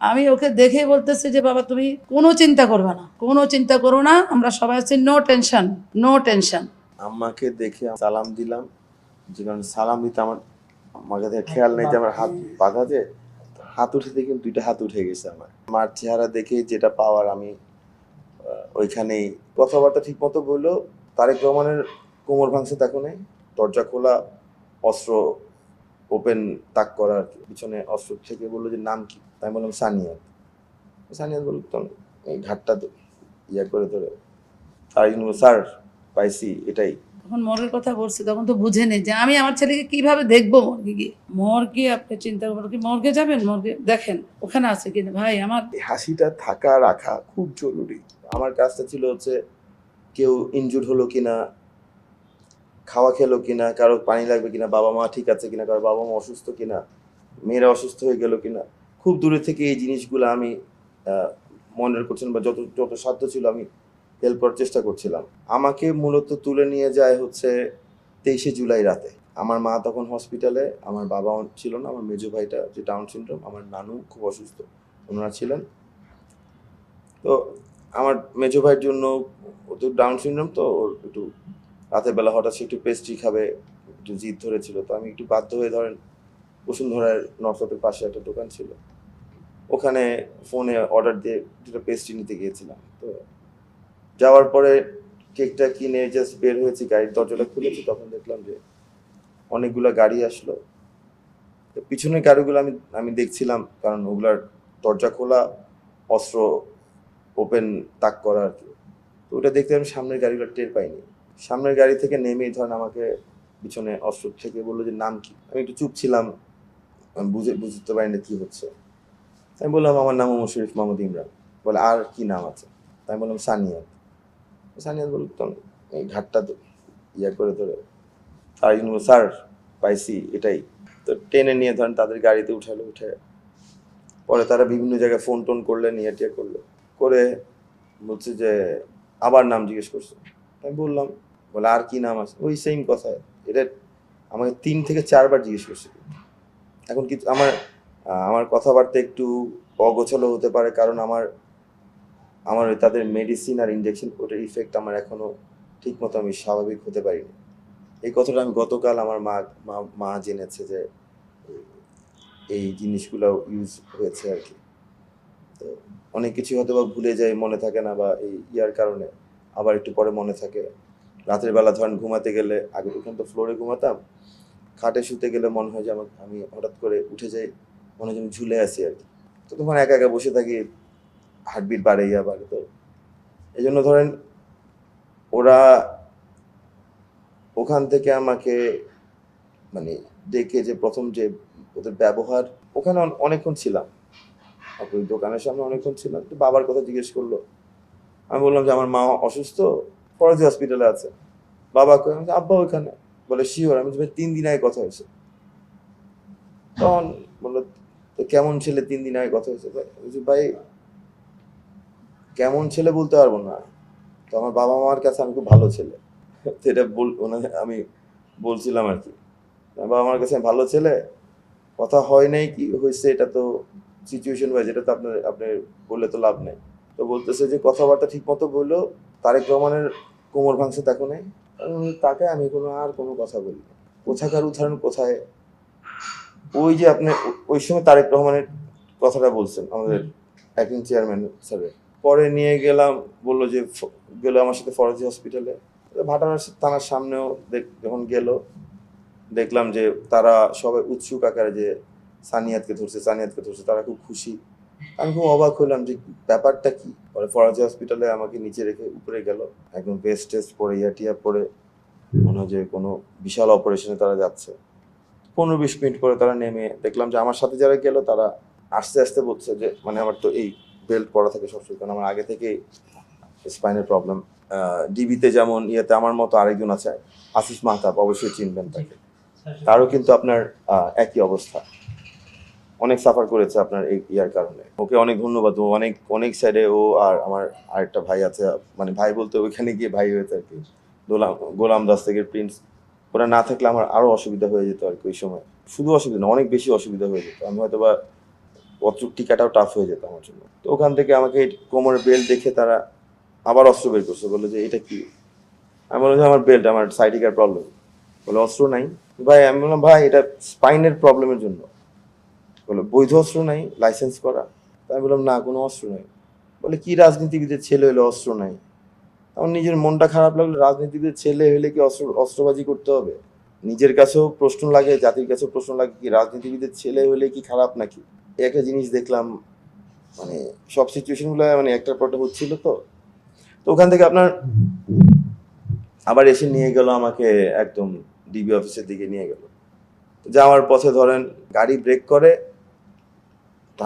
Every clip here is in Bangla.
আমি ওকে দেখেই বলতেছি যে, বাবা, তুমি কোনো চিন্তা করবে না, কোনো চিন্তা করো না, আমরা সবাই আছি নো টেনশন নো টেনশন আম্মাকে দেখে সালাম দিলাম। যে, কারণ সালাম দিতে আমার কাছে খেয়াল নেই যে, আমার হাত বাঁধা যে, হাত উঠে দেখে, দুইটা হাত উঠে গেছে আমার। মার চেহারা দেখে যেটা পাওয়ার আমি ওইখানেই কথাবার্তা ঠিক মতো বলল। তারেক রহমানের কোমর ভাঙছে দেখো নেই, দরজা খোলা, অস্ত্র ওপেন তাক করার পিছনে অস্ত্র থেকে বলল যে নাম কি? তাই বললাম সানিয়াত। সানিয়াত বলল তখন এই ঘাটটা ইয়া করে ধরে। স্যার স্যার পাইছি এটাই। তখন মর্গের কথা বলছি তখন তো বুঝে নেই যে আমি আমার ছেলেকে কীভাবে দেখব মর্গে গিয়ে? মর্গে আপনি চিন্তা করবেন কি মর্গে যাবেন? মর্গে দেখেন ওখানে আছে কিন্তু ভাই আমার হাসিটা থাকা রাখা খুব জরুরি। আমার কাজটা ছিল হচ্ছে কেউ ইনজুর হলো কিনা খাওয়া খেলো কিনা, কারও পানি লাগবে কিনা, বাবা মা ঠিক আছে কিনা, কারও বাবা মা অসুস্থ কিনা, মেয়েরা অসুস্থ হয়ে গেল কিনা, খুব দূরে থেকে এই জিনিসগুলো আমি মনের করছেন বা যত যত সাধ্য ছিল আমি হেল্প করার চেষ্টা করছিলাম। আমাকে মূলত তুলে নিয়ে যায় হচ্ছে তেইশে জুলাই রাতে। আমার মা তখন হসপিটালে আমার বাবা ছিল না, আমার মেজো ভাইটা, যে ডাউন সিনড্রোম আমার নানু খুব অসুস্থ, ওনারা ছিলেন। তো আমার মেজো ভাইয়ের জন্য, ও তো ডাউন সিনড্রোম তো, ওর একটু রাতের বেলা হঠাৎ সে একটু পেস্ট্রি খাবে, একটু জিদ ধরেছিল। তো আমি একটু বাধ্য হয়ে ধরেন বসুন্ধরার নর্থপের পাশে একটা দোকান ছিল। ওখানে ফোনে অর্ডার দিয়ে দুটো পেস্ট্রি নিতে গিয়েছিলাম। তো যাওয়ার পরে কেকটা কিনে জাস্ট বের হয়েছি, গাড়ির দরজাটা খুলেছি, তখন দেখলাম যে অনেকগুলো গাড়ি আসলো। তো পিছনের গাড়িগুলো আমি আমি দেখছিলাম, কারণ ওগুলার দরজা খোলা, অস্ত্র ওপেন তাক করা আর কি। তো ওটা দেখতে আমি সামনের গাড়িগুলো টের পাইনি। সামনের গাড়ি থেকে নেমেই ধরেন আমাকে পিছনে অস্ত্র থেকে বলল যে, নাম কি? আমি একটু চুপ ছিলাম। বুঝে, বুঝতে পারি না কি হচ্ছে। আমি বললাম, আমার নাম মোহাম্মদ শরীফ মোহাম্মদ ইমরান। বলে, আর কি নাম আছে? তাই বললাম, সানিয়াত। সানিয়াত বলল তখন এই ঘাটটা তো ইয়া করে ধরে। ইউনো স্যার, পাইছি এটাই। তো টেনে নিয়ে ধরেন তাদের গাড়িতে উঠালো, উঠে পরে তারা বিভিন্ন জায়গায় ফোন টোন করলেন ইয়ে টিয়ে করল। করে বলছে যে, আবার নাম জিজ্ঞেস করছে? আমি বললাম বলে, আর কি নাম আছে? ওই সেম কথা, এটা আমাকে তিন থেকে চারবার জিজ্ঞেস করছে এখন কি আমার আমার কথাবার্তা একটু অগোছালো হতে পারে, কারণ আমার আমার তাদের মেডিসিন আর ইঞ্জেকশন ওটার ইফেক্ট আমার এখনও ঠিক মতো আমি স্বাভাবিক হতে পারিনি। এই কথাটা আমি গতকাল আমার মা, মা- জেনেছে যে, এই জিনিসগুলো ইউজ হয়েছে আর কি। তো অনেক কিছু হয়তো বা ভুলে যাই মনে থাকে না বা এই ইয়ার কারণে আবার একটু পরে মনে থাকে। রাতের বেলা ধরেন ঘুমাতে গেলে, আগে ওখানে তো ফ্লোরে ঘুমাতাম, খাটে শুতে গেলে মনে হয় যে আমার, আমি হঠাৎ করে উঠে যাই, মনে হয় আমি ঝুলে আছি আর কি। তো তখন একা একা বসে থাকি হার্টবিট বাড়ে বাড়ে তো। এই জন্য ধরেন, ওরা ওখান থেকে আমাকে মানে ডেকে যে প্রথম যে ওদের ব্যবহার, ওখানে অনেকক্ষণ ছিলাম। দোকানের সামনে অনেকক্ষণ ছিলাম, তো বাবার কথা জিজ্ঞেস করল। আমি বললাম যে, আমার মা অসুস্থ ফরজি হসপিটালে আছে। বাবা আব্বা ওইখানে। বলে, শিওর। আমি তিন দিন আগে কথা হয়েছে। তখন বলল কেমন ছেলে তিন দিন আগে কথা হয়েছে? ভাই, কেমন ছেলে বলতে পারব না। তো আমার বাবা মার কাছে আমি খুব ভালো ছেলে। এটা বল আমি বলছিলাম আর কি। বাবা মার কাছে ভালো ছেলে, কথা হয় নাই কি হয়েছে এটা তো সিচুয়েশন ওয়াইজ এটা তো আপনার আপনি বললে তো লাভ নেই। তো বলতেছে যে কথাবার্তা ঠিক মতো বলল তারেক রহমানের কোমর ভাঙছে দেখো নেই। তাকে আমি কোনো আর কোনো কথা বলি না। কোথাকার উদাহরণ, কোথায়? ওই যে আপনি ওই সময় তারেক রহমানের কথাটা বলছেন আমাদের অ্যাক্টিং চেয়ারম্যান স্যারের পরে নিয়ে গেলাম, বলল যে গেলো আমার সাথে ফরাজি হসপিটালে ভাটার থানার সামনেও যখন গেল, দেখলাম যে তারা সবাই উৎসুক আকারে যে সানিয়াতকে ধরছে সানিয়াতকে ধরছে, তারা খুব খুশি। আমি খুব অবাক হলাম যে ব্যাপারটা কি? পরে ফরাজি হসপিটালে আমাকে নিচে রেখে উপরে গেল। একদম বেস্ট টেস্ট পরে ইয়াটিয়া পরে মনে হয় যে কোনো বিশাল অপারেশনে তারা যাচ্ছে। পনেরো বিশ মিনিট পরে তারা নেমে দেখলাম যে আমার সাথে যারা গেল তারা আস্তে আস্তে বলছে যে মানে আমার তো এই বেল্ট পরা থাকে সবসময় কারণ আমার আগে থেকে স্পাইনের প্রবলেম ডিবিতে যেমন ইয়েতে আমার মতো আরেকজন আছে আশিস মাহতাব অবশ্যই চিনবেন তাকে। তারও কিন্তু আপনার একই অবস্থা। অনেক সাফার করেছে আপনার এই ইয়ার কারণে। ওকে অনেক ধন্যবাদ, ও অনেক অনেক সাইডে ও আর আমার আরেকটা ভাই আছে মানে ভাই বলতে ওইখানে গিয়ে ভাই হয়েছে আর কি। গোলাম গোলাম দাস থেকে প্রিন্স ওরা না থাকলে আমার আরও অসুবিধা হয়ে যেত আর কি ওই সময়। শুধু অসুবিধা না, অনেক বেশি অসুবিধা হয়ে যেত। আমি হয়তো বা অত্র টিকাটাও টাফ হয়ে যেত আমার জন্য। তো ওখান থেকে আমাকে কোমরের বেল্ট দেখে তারা আবার অস্ত্র বের করছে, বলল যে এটা কি? আমি বললাম যে আমার বেল্ট আমার সাইটিকার প্রবলেম বলে অস্ত্র নাই। ভাই, আমি বললাম, ভাই, এটা স্পাইনের প্রবলেমের জন্য। বলে বৈধ অস্ত্র নাই লাইসেন্স করা। আমি বললাম, না, কোনো অস্ত্র নাই। বলে, কি রাজনীতিবিদের ছেলে হলে অস্ত্র নাই? আমার নিজের মনটা খারাপ লাগল, রাজনীতিবিদের ছেলে হলে কি অস্ত্র, অস্ত্রবাজি করতে হবে? নিজের কাছেও প্রশ্ন লাগে, জাতির কাছেও প্রশ্ন লাগে, কি রাজনীতিবিদের ছেলে হলে কি খারাপ নাকি? একটা জিনিস দেখলাম মানে সব সিচুয়েশনগুলো মানে একটার পর একটা হচ্ছিল তো। তো ওখান থেকে আপনার আবার এসে নিয়ে গেল আমাকে একদম ডিবি অফিসের দিকে নিয়ে গেল। যাওয়ার পথে ধরেন, গাড়ি ব্রেক করে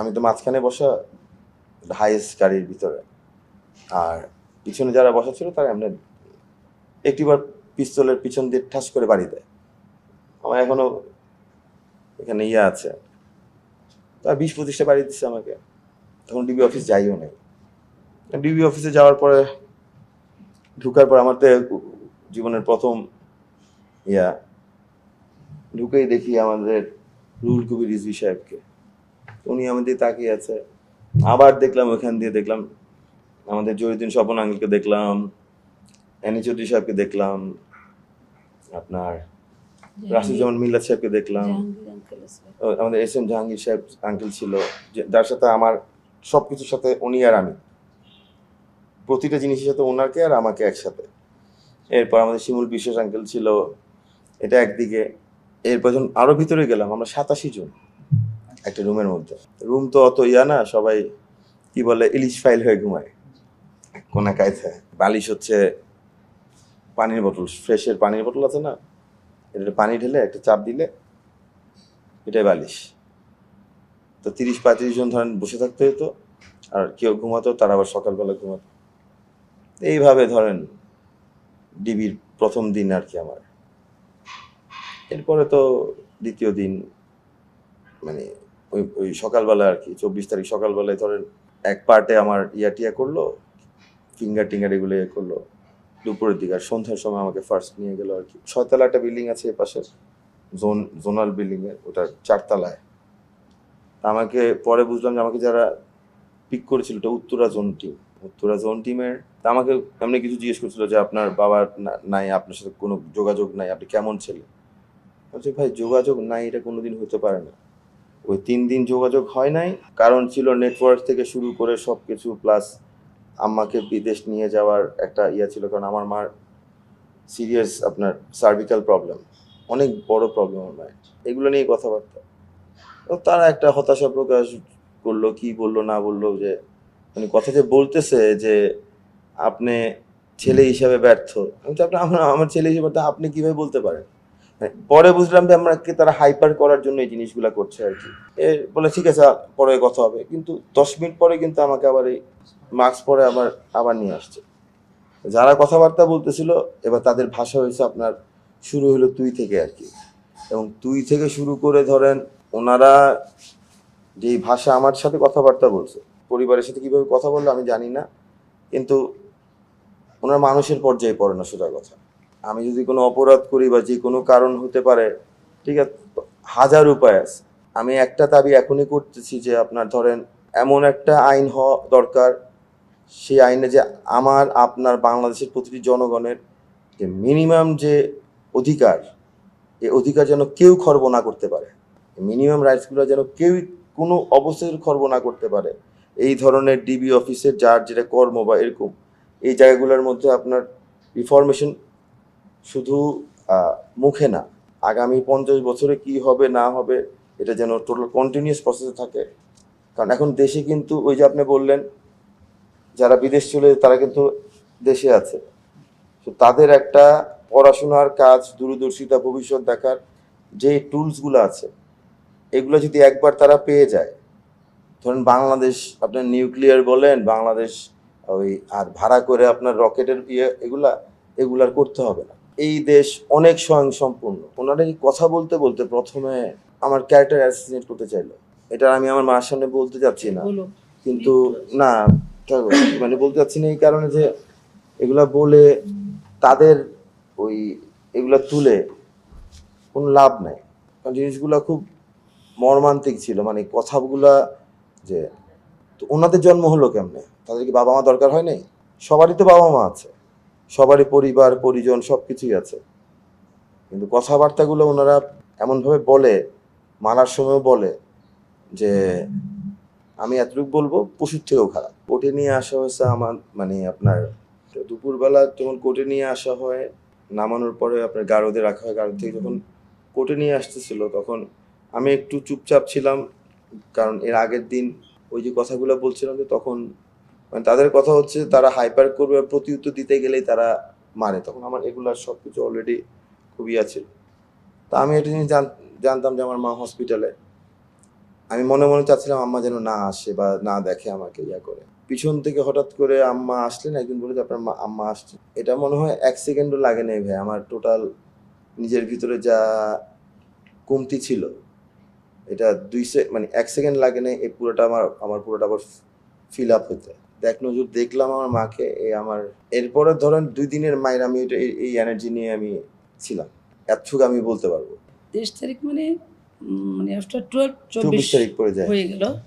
আমি তো মাঝখানে বসা হাইয়েস্ট গাড়ির ভিতরে। আর পিছনে যারা বসা ছিল তারা এমনি একটিবার পিস্তলের পিছন দিয়ে ঠাস করে বাড়ি দেয়। আমার এখনও এখানে ইয়ে আছে। তার বিশ পঁচিশটা বাড়ি দিচ্ছে আমাকে। তখন ডিবি অফিস যাইও নাই। ডিবি অফিসে যাওয়ার পরে ঢুকার পর আমার তো জীবনের প্রথম ইয়া। ঢুকেই দেখি আমাদের রুল কবির রিজভি সাহেবকে। উনি আমাদের তাকিয়ে আছে। আবার দেখলাম ওখান দিয়ে দেখলাম আমাদের জহিউদ্দিন স্বপন আঙ্কেলকে দেখলাম এনি চৌধুরী সাহেবকে দেখলাম আপনার রাশিদুজ্জামান মিল্লাত সাহেবকে দেখলাম। আমাদের এস এম জাহাঙ্গীর সাহেব আঙ্কেল ছিল যার সাথে আমার সব কিছুর সাথে উনি আর আমি। প্রতিটা জিনিসের সাথে ওনাকে আর আমাকে একসাথে। এরপর আমাদের শিমুল বিশ্বাস আঙ্কেল ছিল এটা একদিকে। এরপর যখন আরও ভিতরে গেলাম আমরা সাতাশি জন। একটা রুমের মধ্যে। রুম তো অত ইয়া না, সবাই কি বলে, ইলিশ ফাইল হয়ে ঘুমায়। কোনা কায়থা বালিশ হচ্ছে পানির বোতল, ফ্রেশের পানির বোতল আছে না? এটা পানি ঢেলে একটা চাপ দিলে এটাই বালিশ। তো তিরিশ পঁয়ত্রিশ জন ধরেন বসে থাকতে হতো আর কেউ ঘুমাতো, তারা আবার সকালবেলা ঘুমাতো। এইভাবে ধরেন ডিবির প্রথম দিন আর কি আমার। এরপরে তো দ্বিতীয় দিন মানে ওই ওই সকালবেলা আর কি, চব্বিশ তারিখ সকালবেলায় ধরেন এক পার্টে আমার ইয়া টিয়া করল, ফিঙ্গার টিঙ্গার এগুলো ইয়ে করল, দুপুরের দিকে আর সন্ধ্যার সময় আমাকে ফার্স্ট নিয়ে গেলো আর কি। ছয়তলা একটা বিল্ডিং আছে এ পাশে জোন জোনাল বিল্ডিং এর, ওটার চারতলায়। আমাকে পরে বুঝলাম যে আমাকে যারা পিক করেছিল ওটা Uttara zone team Uttara zone টিমের তা আমাকে এমনি কিছু জিজ্ঞেস করছিল যে আপনার বাবার নাই, আপনার সাথে কোনো যোগাযোগ নাই, আপনি কেমন ছেলে? বলছি, ভাই, যোগাযোগ নাই, এটা কোনোদিন হতে পারে না। ওই তিন দিন যোগাযোগ হয় নাই। কারণ ছিল নেটওয়ার্ক থেকে শুরু করে সব কিছু প্লাস আম্মাকে বিদেশ নিয়ে যাওয়ার একটা ইয়া ছিল, কারণ আমার মার সিরিয়াস আপনার সার্ভিক্যাল প্রবলেম অনেক বড় প্রবলেম আমার এগুলো নিয়ে কথাবার্তা। তো তারা একটা হতাশা প্রকাশ করল, কি বলল, না বলল, যে মানে কথা যে বলতেছে যে আপনি ছেলে হিসাবে ব্যর্থ। আমি তো আপনার, আমার- ছেলে হিসেবে আপনি কীভাবে বলতে পারেন? পরে বুঝলাম যে আমাকে তারা হাইপার করার জন্য এই জিনিসগুলো করছে আর কি। এ বলে, ঠিক আছে, পরে কথা হবে। কিন্তু দশ মিনিট পরে কিন্তু আমাকে আবার এই মাস্ক পরে আবার আবার নিয়ে আসছে। যারা কথাবার্তা বলতেছিল, এবার তাদের ভাষা হয়েছে আপনার, শুরু হলো তুই থেকে আর কি। এবং তুই থেকে শুরু করে ধরেন, ওনারা যেই ভাষা আমার সাথে কথাবার্তা বলছে, পরিবারের সাথে কীভাবে কথা বলল আমি জানি না, কিন্তু ওনার মানুষের পর্যায়ে পড়ে না সোজা কথা। আমি যদি কোনো অপরাধ করি বা যে কোনো কারণ হতে পারে, ঠিক আছে, হাজার উপায় আছে। আমি একটা দাবি এখনই করতেছি যে আপনার ধরেন এমন একটা আইন হওয়া দরকার, সেই আইনে যে আমার, আপনার বাংলাদেশের প্রতিটি জনগণের যে মিনিমাম যে অধিকার, এই অধিকার যেন কেউ খর্ব না করতে পারে। মিনিমাম রাইটসগুলো যেন কেউ কোনো অবস্থায় খর্ব না করতে পারে। এই ধরনের ডিবি অফিসের যার যেটা কর্ম বা এরকম, এই জায়গাগুলোর মধ্যে আপনার রিফরমেশন শুধু মুখে না। আগামী পঞ্চাশ বছরে কি হবে, না হবে, এটা যেন টোটাল কন্টিনিউয়াস প্রসেসে থাকে। কারণ এখন দেশে কিন্তু ওই যে আপনি বললেন, যারা বিদেশ চলে তারা কিন্তু দেশে আছে। তো তাদের একটা পড়াশোনার কাজ, দূরদর্শিতা, ভবিষ্যৎ দেখার যে টুলসগুলো আছে, এগুলো যদি একবার তারা পেয়ে যায়, ধরেন বাংলাদেশ আপনার নিউক্লিয়ার বলেন, বাংলাদেশ, ওই আর ভাড়া করে আপনার রকেটের ইয়ে এগুলা, এগুলার করতে হবে না। এই দেশ অনেক স্বয়ং সম্পূর্ণ ওনারা এই কথা বলতে বলতে প্রথমে আমার ক্যারেক্টার অ্যাসিনেট করতে চাইলো। এটা আমি আমার মার সামনে বলতে চাচ্ছি না। কিন্তু না মানে বলতে চাচ্ছি না এই কারণে যে এগুলা বলে তাদের ওই এগুলা তুলে কোনো লাভ নাই। কারণ জিনিসগুলা খুব মর্মান্তিক ছিল মানে কথাগুলা যে তো ওনাদের জন্ম হলো কেমনে? তাদের কি বাবা মা দরকার হয় নাই? সবারই তো বাবা মা আছে। সবারই পরিবার, পরিজন সব কিছুই আছে। কিন্তু কথাবার্তাগুলো ওনারা এমনভাবে বলে মারার সময়ও বলে যে, আমি এতটুকু বলব, পশুর থেকেও খারাপ। কোর্টে নিয়ে আসা হয়েছে আমার মানে আপনার দুপুরবেলা যখন কোর্টে নিয়ে আসা হয়, নামানোর পরে আপনার গারদে রাখা হয়, গারদ থেকে যখন কোর্টে নিয়ে আসতেছিল, তখন আমি একটু চুপচাপ ছিলাম, কারণ এর আগের দিন ওই যে কথাগুলো বলছিলাম যে, তখন মানে তাদের কথা হচ্ছে তারা হাইপার করবে আর প্রতি উত্তর দিতে গেলেই তারা মারে। তখন আমার এগুলার সব কিছু অলরেডি খুব ইয়া ছিল। তা আমি এটা জিনিস জান- জানতাম যে আমার মা হসপিটালে আমি মনে মনে চাচ্ছিলাম আম্মা যেন না আসে বা না দেখে আমাকে ইয়া করে। পিছন থেকে হঠাৎ করে আম্মা আসলেন, একজন বলে যে আপনার মা, আম্মা আসছে। এটা মনে হয় এক সেকেন্ডও লাগে নাই ভাই, আমার টোটাল নিজের ভিতরে যা কমতি ছিল, এটা দুই মানে এক সেকেন্ড লাগে নাই, এই পুরোটা আমার আমার পুরোটা আবার ফিল আপ হতে। দেখ নজর দেখলাম আমার মাকে এই আমার এরপরে ধরেন দুই দিনের মায়ের আমি এটা এই- এনার্জি নিয়ে আমি ছিলাম। এতটুকু আমি বলতে পারব। তেইশ তারিখ মানে মানে আফটার টুয়েলভ চব্বিশ তারিখ পরে যায়। হয়ে গেল।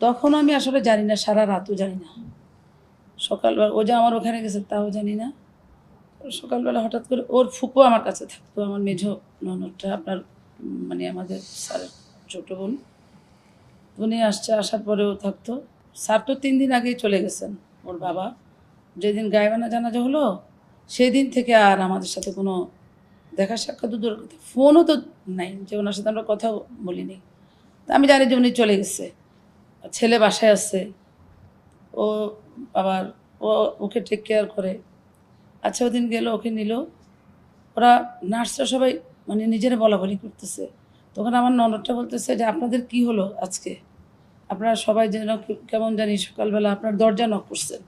তখন আমি আসলে জানি না সারা রাতও জানি না। সকালবেলা ও যে আমার ওখানে গেছে তাও জানি না। সকালবেলা হঠাৎ করে ওর ফুকো আমার কাছে থাকতো আমার মেঝো ননদটা আপনার মানে আমাদের স্যারের ছোটো বোন। উনি আসছে আসার পরেও থাকতো। স্যার তো তিন দিন আগেই চলে গেছেন, ওর বাবা। যেদিন গায়েবানা জানাজা হলো সেই দিন থেকে আর আমাদের সাথে কোনো দেখা সাক্ষাৎ তো দূরের কথা ফোনও তো নাই, যে ওনার সাথে আমরা কথা বলিনি। তা আমি জানি যে উনি চলে গেছে, ছেলে বাসায় আছে, ও আবার ও ওকে টেক কেয়ার করে। আচ্ছা ওদিন গেল, ওকে নিল। ওরা নার্সরা সবাই মানে নিজেরা বলা বলি করতেছে। তখন আমার ননদটা বলতেছে যে, আপনাদের কি হলো আজকে? আপনারা সবাই যেন কেমন জানি সকালবেলা আপনার দরজা নক করছেন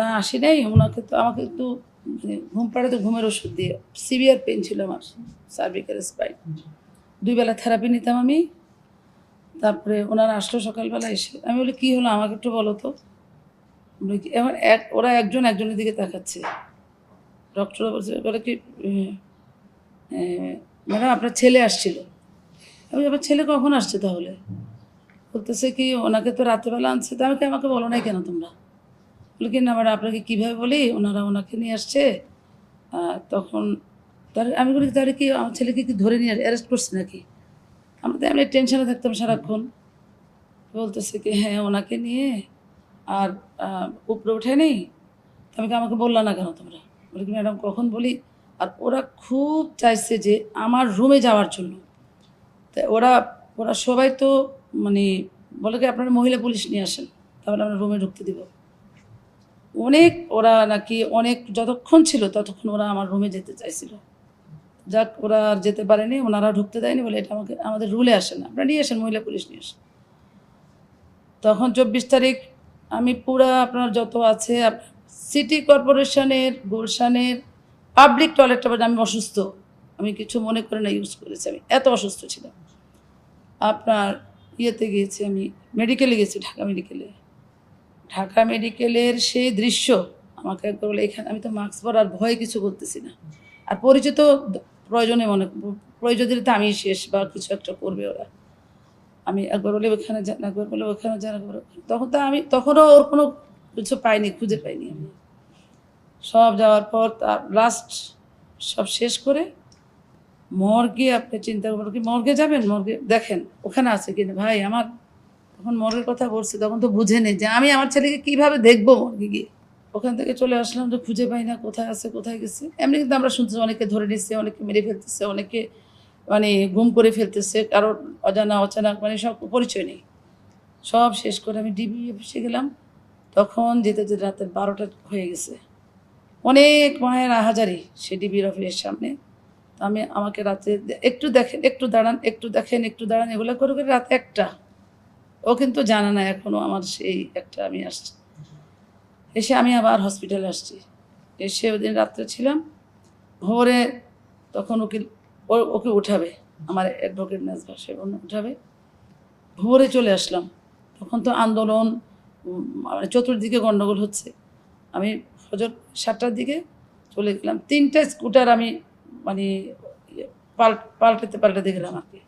না, আসি নাই? ওনাকে তো আমাকে একটু মানে ঘুম পাড়াতে ঘুমের ওষুধ দিয়ে সিভিয়ার পেন ছিল আমার সার্ভিক্যাল স্পাইন দুই বেলা থেরাপি নিতাম আমি। তারপরে ওনারা আসলো সকালবেলা এসে। আমি বলি, কী হলো? আমাকে একটু বলো তো। এবার এক, ওরা একজন একজনের দিকে তাকাচ্ছে। ডক্টর বলছে, বলে কি ম্যাডাম, আপনার ছেলে আসছিল। আমি আমার ছেলে কখন আসছে তাহলে? বলতেছে কি, ওনাকে তো রাত্রেবেলা আনছে, তো আমাকে আমাকে বলো নাই কেন তোমরা? বলি কি, না আপনাকে কীভাবে বলি? ওনারা ওনাকে নিয়ে আসছে। তখন তার, আমি বলি, তাহলে কি আমার ছেলেকে কি ধরে নিয়ে অ্যারেস্ট করছে নাকি? আমরা তো এমনি টেনশনে থাকতাম সারাক্ষণ। বলতেছে কি হ্যাঁ ওনাকে নিয়ে, আর উপরে উঠে নেই আমি আমাকে বললা না কেন তোমরা? বলি কি, ম্যাডাম, কখন বলি? আর ওরা খুব চাইছে যে আমার রুমে যাওয়ার জন্য। তাই ওরা ওরা সবাই তো মানে বলে কি, আপনারা মহিলা পুলিশ নিয়ে আসেন, তাহলে আমরা রুমে ঢুকতে দিব। অনেক ওরা নাকি অনেক যতক্ষণ ছিল ততক্ষণ ওরা আমার রুমে যেতে চাইছিল। যাক, ওরা আর যেতে পারেনি, ওনারা ঢুকতে দেয়নি বলে এটা আমাকে, আমাদের রুলে আসে না। আপনারা নিয়ে আসেন, মহিলা পুলিশ নিয়ে আসেন। তখন চব্বিশ তারিখ আমি পুরা আপনার যত আছে সিটি কর্পোরেশনের গুলশানের পাবলিক টয়লেটটা বলে আমি অসুস্থ। আমি কিছু মনে করে না ইউজ করেছি। আমি এত অসুস্থ ছিলাম। আপনার ইয়েতে গিয়েছি আমি মেডিকেলে গেছি ঢাকা মেডিকেলে ঢাকা মেডিকেলের সেই দৃশ্য আমাকে একবার বলে, এখানে আমি তো মাস্ক পরার ভয়ে কিছু করতেছি না। আর পরিচিত প্রয়োজনে মনে প্রয়োজনে তো আমি শেষ বা কিছু একটা করবে ওরা। আমি একবার বলে, ওখানে যান একবার বলে, ওখানে যান একবার তখন তো আমি, তখনও ওর কোনো কিছু পাইনি, খুঁজে পাইনি আমি। সব যাওয়ার পর তার লাস্ট সব শেষ করে মর্গে আপনি চিন্তা করবেন কি, মর্গে যাবেন? মর্গে দেখেন, ওখানে আছে কিনা? ভাই, আমার তখন মর্গের কথা বলছি, তখন তো বুঝে নেই যে আমি আমার ছেলেকে কীভাবে দেখব মর্গে গিয়ে? ওখান থেকে চলে আসলাম তো খুঁজে পাই না কোথায় আছে, কোথায় গেছে। এমনি কিন্তু আমরা শুনছি অনেকে ধরে নিচ্ছে অনেকে মেরে ফেলতেছে, অনেকে মানে গুম করে ফেলতেছে, কারোর অজানা, অচানা মানে সব পরিচয় নেই। সব শেষ করে আমি ডিবি অফিসে গেলাম। তখন যেতে যেতে রাতের বারোটা হয়ে গেছে। অনেক মায়ের আহাজারি সে ডিবির অফিসের সামনে। আমি আমাকে রাতে একটু দেখেন, একটু দাঁড়ান, একটু দেখেন, একটু দাঁড়ান, এগুলো করে করে রাত একটা। ও কিন্তু জানা না এখনও আমার সেই একটা আমি আসছি। এসে আমি আবার হসপিটালে আসছি। এসে ওদিন রাত্রে ছিলাম। ভোরে তখন ওকে ওকে উঠাবে। আমার অ্যাডভোকেট নাজবা সে উঠাবে। ভোরে চলে আসলাম। তখন তো আন্দোলন মানে চতুর্দিকে গণ্ডগোল হচ্ছে। আমি ফজর সাতটার দিকে চলে গেলাম। তিনটা স্কুটার আমি মানে পাল পাল্টাতে পাল্টাতে গেলাম আর কি।